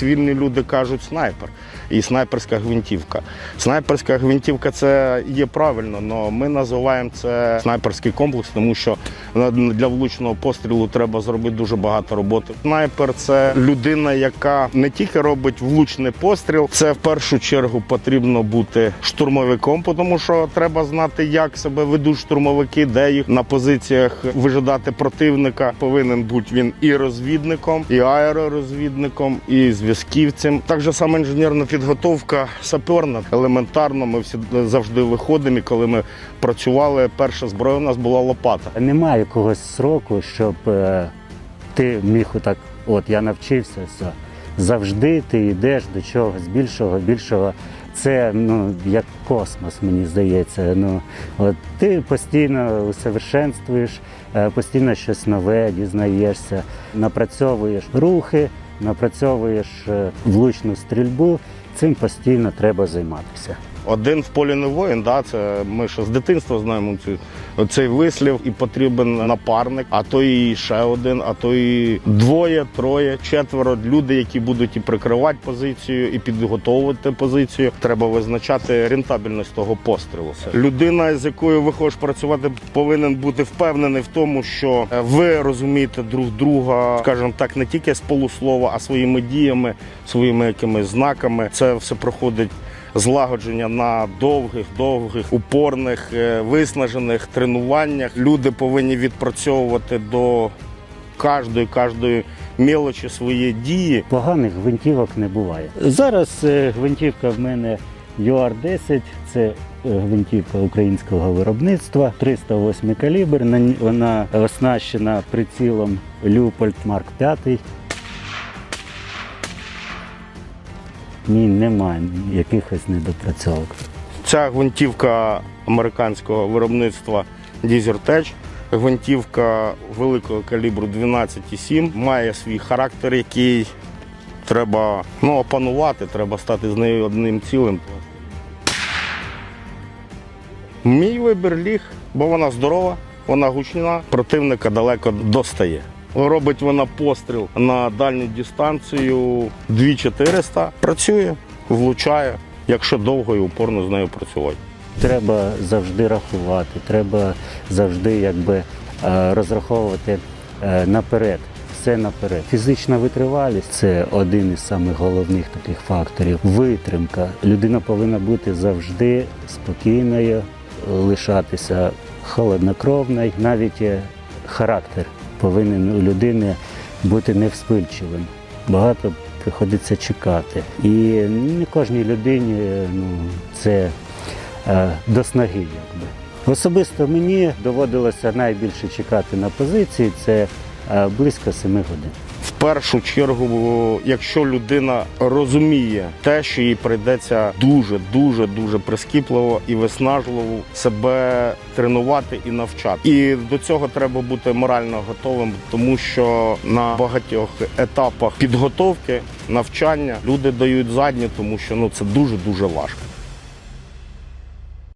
цивільні люди кажуть снайпер і снайперська гвинтівка. Снайперська гвинтівка це є правильно, але ми називаємо це снайперський комплекс, тому що для влучного пострілу треба зробити дуже багато роботи. Снайпер це людина, яка не тільки робить влучний постріл, це в першу чергу потрібно бути штурмовиком, тому що треба знати, як себе ведуть штурмовики, де їх на позиціях вижидати противника. Повинен бути він і розвідником, і аеророзвідником, і зв'язківцем. Так же саме інженерна підготовка саперна. Елементарно, ми всі завжди виходимо. І коли ми працювали, перша зброя у нас була лопата. Немає якогось сроку, щоб е, ти міг отак, от я навчився, все. Завжди ти йдеш до чогось більшого, більшого. Це ну як космос, мені здається. Ну от ти постійно усовершенствуєш, е, постійно щось нове дізнаєшся, напрацьовуєш рухи, напрацьовуєш е, влучну стрільбу. Цим постійно треба займатися. Один в полі не воїн, да, це ми ще з дитинства знаємо цю, цей вислів, і потрібен напарник, а то і ще один, а то і двоє, троє, четверо люди, які будуть і прикривати позицію, і підготовувати позицію. Треба визначати рентабельність того пострілу. Людина, з якою ви хочеш працювати, повинен бути впевнений в тому, що е, ви розумієте друг друга, скажімо так, не тільки з полуслова, а своїми діями, своїми якимись знаками. Це все проходить злагодження на довгих, довгих, упорних, е, виснажених тренуваннях. Люди повинні відпрацьовувати до кожної, кожної мелочі свої дії. Поганих гвинтівок не буває. Зараз е, гвинтівка в мене UR-10, це е, гвинтівка українського виробництва, 308 калібр. Вона оснащена прицілом Люпольд Марк 5. Ні, немає якихось недопрацьовок. Ця гвинтівка американського виробництва Edge. Гвинтівка великого калібру 12,7 має свій характер, який треба ну, опанувати, треба стати з нею одним цілим. Мій вибір ліг, бо вона здорова, вона гучна, противника далеко достає. Робить вона постріл на дальню дистанцію 2400, працює, влучає, якщо довго і упорно з нею працювати. Треба завжди рахувати, треба завжди якби е, розраховувати е, наперед. Все наперед. Фізична витривалість це один із самих головних таких факторів. Витримка. Людина повинна бути завжди спокійною, лишатися холоднокровною. Навіть характер повинен у людини бути невспильчивим. Багато приходиться чекати. І не кожній людині ну, це е, до снаги. Якби. Особисто мені доводилося найбільше чекати на позиції це е, близько 7 годин. Першу чергу, якщо людина розуміє те, що їй прийдеться дуже, дуже, дуже прискіпливо і виснажливо себе тренувати і навчати. І до цього треба бути морально готовим, тому що на багатьох етапах підготовки, навчання люди дають задні, тому що ну це дуже дуже важко.